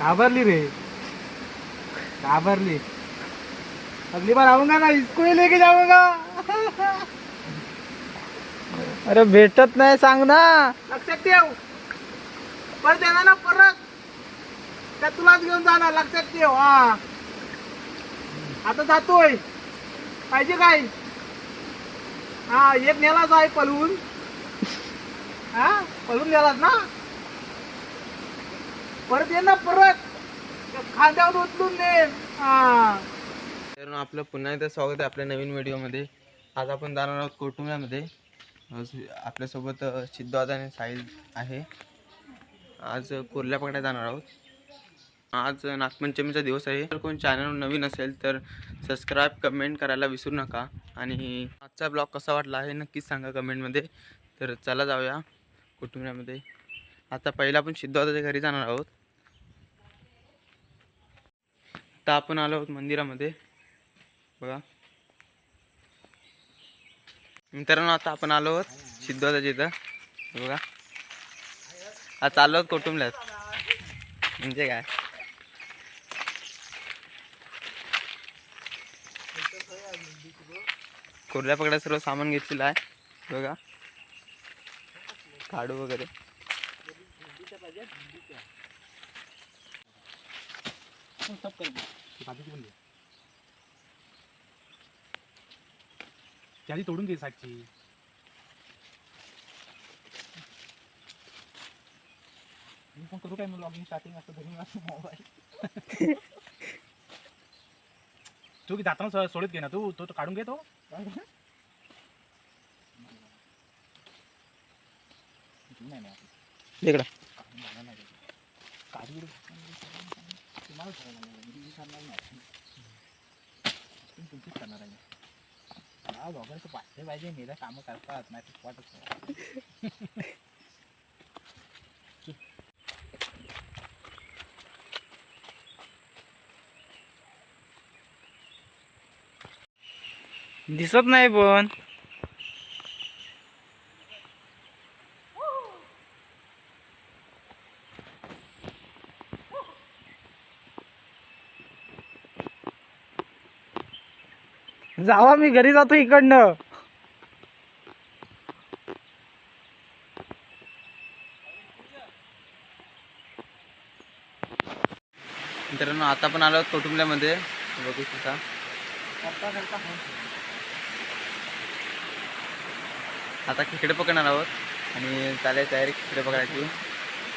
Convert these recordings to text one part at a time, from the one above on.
घाबरली रे. घाबरली. अगली बार आऊंगा ना इसको ही लेके जाऊंगा. अरे भेटत नाही सांग ना. लक्षात ठेव. परत येणार ना परत. त्या तुलाच घेऊन जाणार लक्षात ठेव हा. आता जातोय. पाहिजे काय? हा एक नेलाच आहे पळवून हा पळून नेलाच ना. परत ये ना परत. खांद्यावर उचलून ने तर आपलं पुन्हा एकदा स्वागत आहे आपल्या नवीन व्हिडिओमध्ये. आज आपण जाणार आहोत कुटुंबामध्ये आपल्यासोबत सिद्धार्थ सिद्धवाद आणि साहिल आहे. आज कुर्ल्या पकड्या जाणार आहोत. आज नागपंचमीचा दिवस आहे. जर कोण चॅनल नवीन असेल तर सबस्क्राईब कमेंट करायला विसरू नका. आणि आजचा ब्लॉग कसा वाटला आहे नक्कीच सांगा कमेंटमध्ये तर चला जाऊया कुटुंबामध्ये आता पहिला आपण सिद्धार्थाच्या घरी जाणार आहोत. आता आपण आलो आहोत मंदिरामध्ये. बघा. मित्रांनो आता आपण आलो आहोत सिद्धार्थाच्या इथं. बघा. आता आलो आहोत कुटुंबल्यात म्हणजे काय? कुर्ल्या पकड्या सर्व सामान घेतलेलं आहे. बघा. काढू वगैरे. त्याची तोडून घे साठची मी पण करू काय लॉगिंग स्टार्टिंग असतं घरी मोबाईल तू की जाताना सोडत घे ना तू तो तो काढून घे तो. नाही नाही तुम्हाला करणार नाही. तुमचीच करणार आहे मला दोघांचं पाहिजे मेरा कामं करतात नाही वाटत नाही. दिसत नाही पण जावा मी घरी जातो इकडनं. मित्रांनो आता पण आलो आहोत कुटुंबल्यामध्ये बघू शकता. आता खेकडे पकडणार आहोत आणि चालेल तयारी खेकडे पकडायची.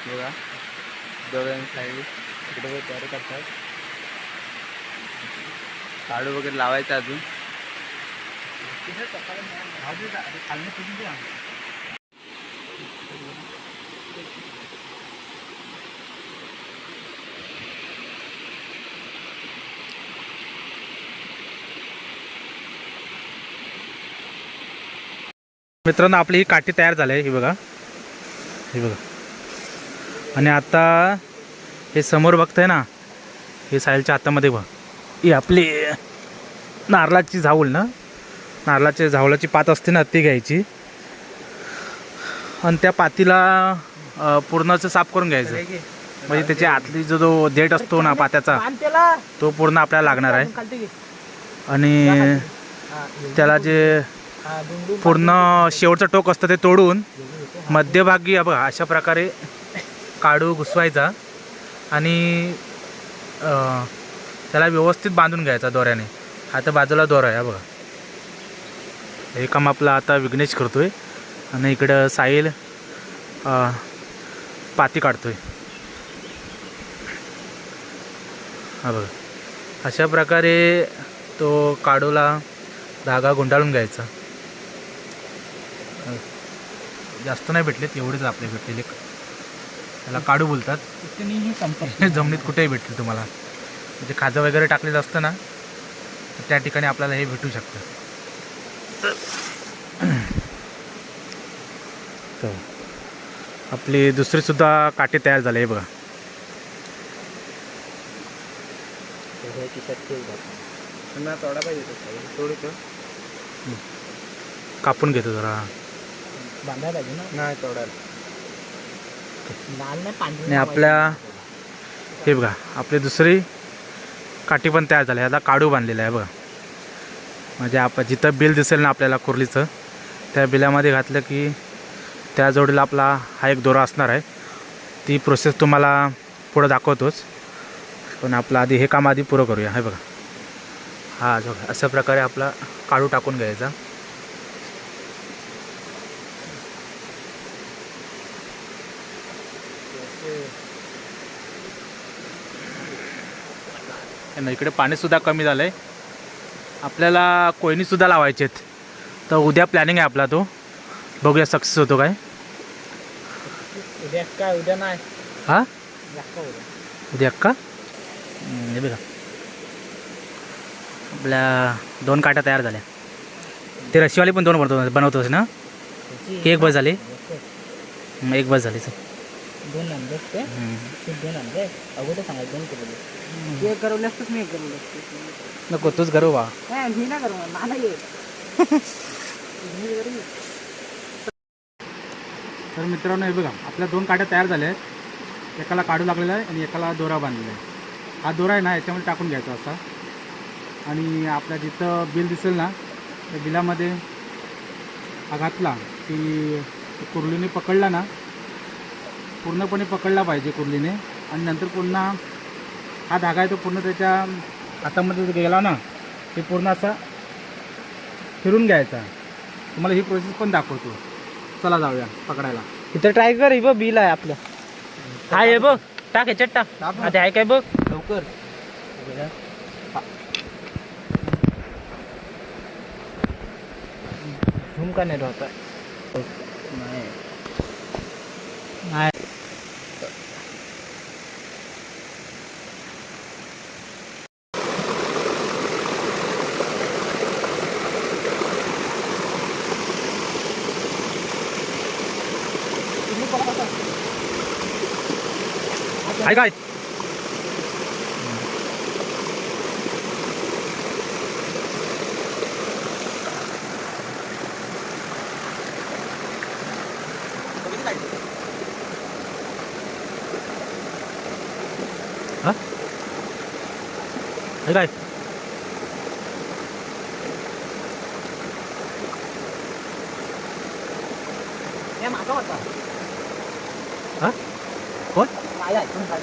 बघा. दोघं साईड खेकडे तयारी करतात. काढू वगैरे लावायचं अजून. मित्रांनो आपली ही काठी तयार झाली आहे ही बघा. ही बघा. आणि आता हे समोर बघताय ना हे सायलच्या हातामध्ये बघ. ही आपली नारळाची झाऊल ना? नारळाची झावळाची पात असते ना ती घ्यायची. आणि त्या पातीला पूर्णचं साफ करून घ्यायचं. म्हणजे त्याच्या आतली जो जो देठ असतो ना पात्याचा तो पूर्ण आपल्याला लागणार आहे. आणि त्याला जे पूर्ण शेवटचं टोक असतं ते तोडून मध्यभागी बघा अशा प्रकारे काढू घुसवायचा. आणि त्याला व्यवस्थित बांधून घ्यायचा दोऱ्याने. आता बाजूला दोरा आहे बघा. हे काम आपलं आता विघ्नेश करतोय आणि इकडं साहिल पाती काढतोय. हा बघा. अशा प्रकारे तो काडूला धागा गुंडाळून घ्यायचा. जास्त नाही भेटलेत एवढेच आपले भेटलेले. त्याला काडू बोलतात. जमिनीत कुठेही भेटतील तुम्हाला. म्हणजे खाजं वगैरे टाकलेलं असतं ना त्या ठिकाणी आपल्याला हे भेटू शकतं. तर आपली दुसरी सुद्धा काठी तयार झाली आहे बघा. तोडा पाहिजे कापून घेतो जरा. बांधायला पाहिजे ना? नाही तोडायला. आपल्या हे बघा आपली दुसरी काठी पण तयार झाली आता काढू बांधलेला आहे बघा. म्हणजे आप जिथं बिल दिसेल ना आपल्याला कुर्लीचं त्या बिलामध्ये घातलं की त्या जोडीला आपला हा एक दोरा असणार आहे. ती प्रोसेस तुम्हाला पुढं दाखवतोच. पण आपलं आधी हे काम आधी पुरं करूया. हे बघा. हा जो अशा प्रकारे आपला काढू टाकून घ्यायचा. आणि इकडे पाणीसुद्धा कमी झालं आहे आपल्याला कोयनीसुद्धा लावायचे आहेत. तर उद्या प्लॅनिंग आहे आपला तो. बघूया सक्सेस होतो काय. उद्या काय उद्या नाही. हा? उद्या. उद्या. का हे बघा. आपल्या दोन काट्या तयार झाल्या. ते रशिवाली पण दोन बनवतो बनवतोस ना? की एक बस झाली. एक- बस झाली चल. दोन आणले ते दोन आणले अगोदर सांगायचं दोन ते एक करवले असतंच मी एक करवले असते नको तूच करू बा नाही मी नाही करणार मला ये. तर मित्रांनो हे बघा आपल्या दोन काट्या तयार झाल्या आहेत. एकाला काढू लागलेला आहे आणि एकाला दोरा बांधलेला आहे. हा दोरा आहे ना याच्यामध्ये टाकून घ्यायचा असा. आणि आपल्या जिथं बिल दिसेल ना त्या बिलामध्ये हा घातला की कुर्लीने पकडला ना पूर्णपणे पकडला पाहिजे कुर्लीने. आणि नंतर पुन्हा हा धागा आहे तो पूर्ण त्याच्या हातामध्ये जो गेला ना ते पूर्ण असा फिरून घ्यायचा. तुम्हाला ही प्रोसेस पण दाखवतो. चला जाऊया पकडायला. इथं ट्राय कर हे बघ बिल आहे आपलं. हा हे बघ टाक ह्याच्यात टाक. आता आहे काय बघ? लवकर. झूम का नाही. होता नाही. नाही आहे काय हा? आहे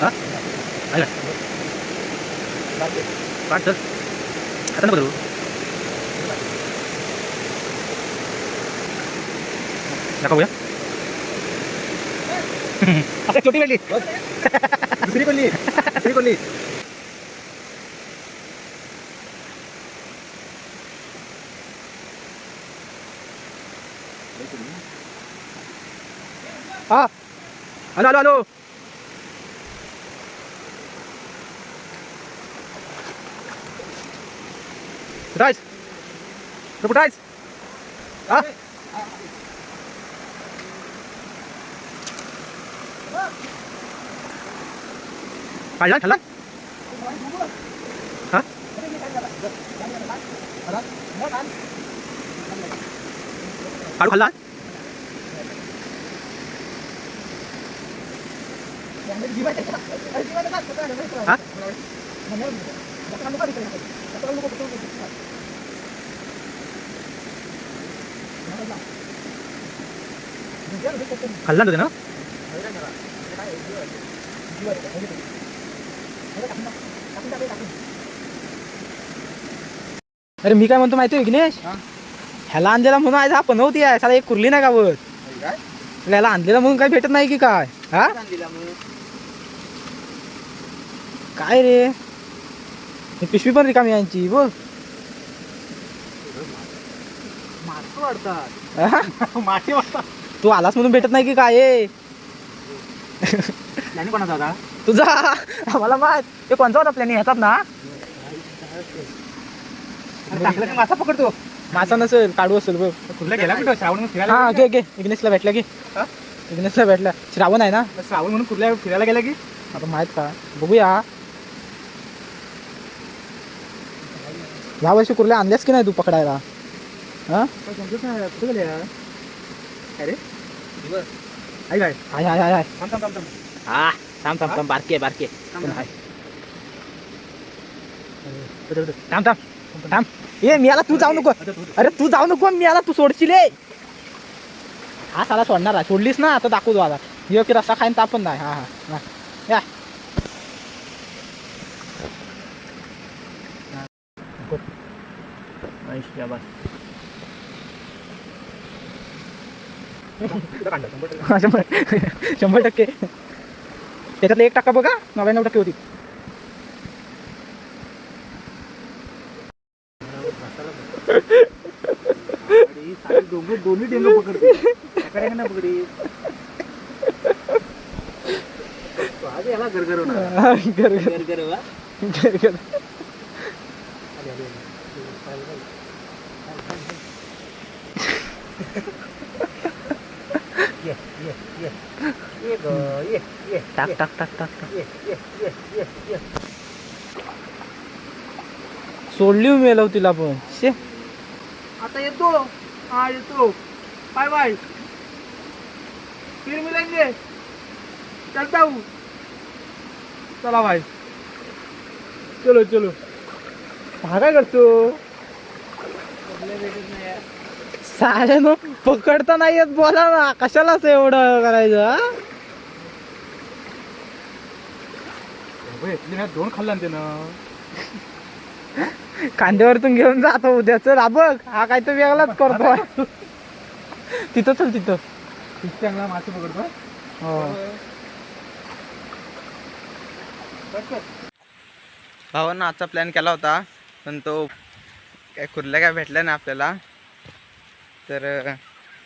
हा आहे काय काढ चल आता नको करू दाखवूया आता छोटी काढली दुसरी कोणली दुसरी कोणली हा हॅलो हॅलो हॅलो कुठं आहेस तू कुठं आहेस हा काढला खाल्ला हा काढू खाल्ला हा खाल्ला ना ते ना अरे मी काय म्हणतो माहिती विघ्नेश? ह्याला आणलेला म्हणून आज हा पनवती आहे साला एक कुर्ली नाही गावत ह्याला आणलेला म्हणून काय भेटत नाही की काय? हा? काय रे? ही पिशवी पण रिकामी यांची बघ. मासे वाढतात. हा? मासे वाढतात. तू आलास म्हणून भेटत नाही की काय आहे? कोणाचा होता? तुझा? आम्हाला माहीत. ते कोणचा होता प्लॅनिंग ह्याचाच ना? टाकलं की मासा पकडतो मासा नसेल काढू असेल बघ. खुल्ला गेला कुठं? श्रावण म्हणून फिरायला हा घे घे. विघ्नेशला भेटला की हा? विघ्नेशला भेटला. श्रावण आहे ना? श्रावण म्हणून कुठल्या फिरायला गेला की? आता माहीत का? बघूया. ह्या वर्षी कुर्ल्या आणल्यास की नाही तू पकडायला? हा? आई काय हाय हाय हाय हाय हा थांब थांब थांब बारके बारके थांब. थांब. थांब ये मी आला तू जाऊ नको. अरे तू जाऊ नको मी आला तू सोडशील ए. हा साला सोडणार आहे. सोडलीस ना आता दाखवू तू आता. ये की रस्ता खाईन तापण नाही. हा हा हा. या. कुठं काढलं? शंभर टक्के. हा, शंभर शंभर टक्के त्याच्यातले एक टक्का बघा नव्याण्णव टक्के होती आणि सारे डोंगर दोन्ही डेंग पकडते एका ना पकडी आज याला गरगर होणार हा, गर- गर- गरगर वा गर- गर. ये ये ये ये ग ये ये टाक टाक टाक टाक टाक सोडली मेलव तिला पण. शे. आता येतो. हा येतो. Bye bye. फिर मिलेंगे. चलता हूँ चला भाई चलो चलो. काय करतो. सारे नो पकडता नाही येत बोला ना. कशालाच एवढं करायचं हा? दोन खाल्ला ना त्यानं. खांद्यावरतून घेऊन जातो उद्या. चल हा बघ हा काय तर वेगळाच करतो तिथं चल तिथं. चांगला मासे पकडतो हो. भावानं आजचा प्लॅन केला होता पण तो काय कुर्ल्या काय भेटल्या नाही आपल्याला. तर अं,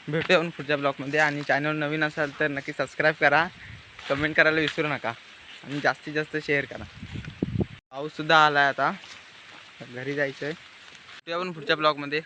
भेटूया आपण पुढच्या ब्लॉगमध्ये आणि चॅनल नवीन असाल तर नक्की सबस्क्राईब करा. कमेंट करायला विसरू नका. आणि जास्तीत जास्त शेअर करा. पाऊससुद्धा आला आहे आता. घरी जायचं आहे आपण पुढच्या ब्लॉगमध्ये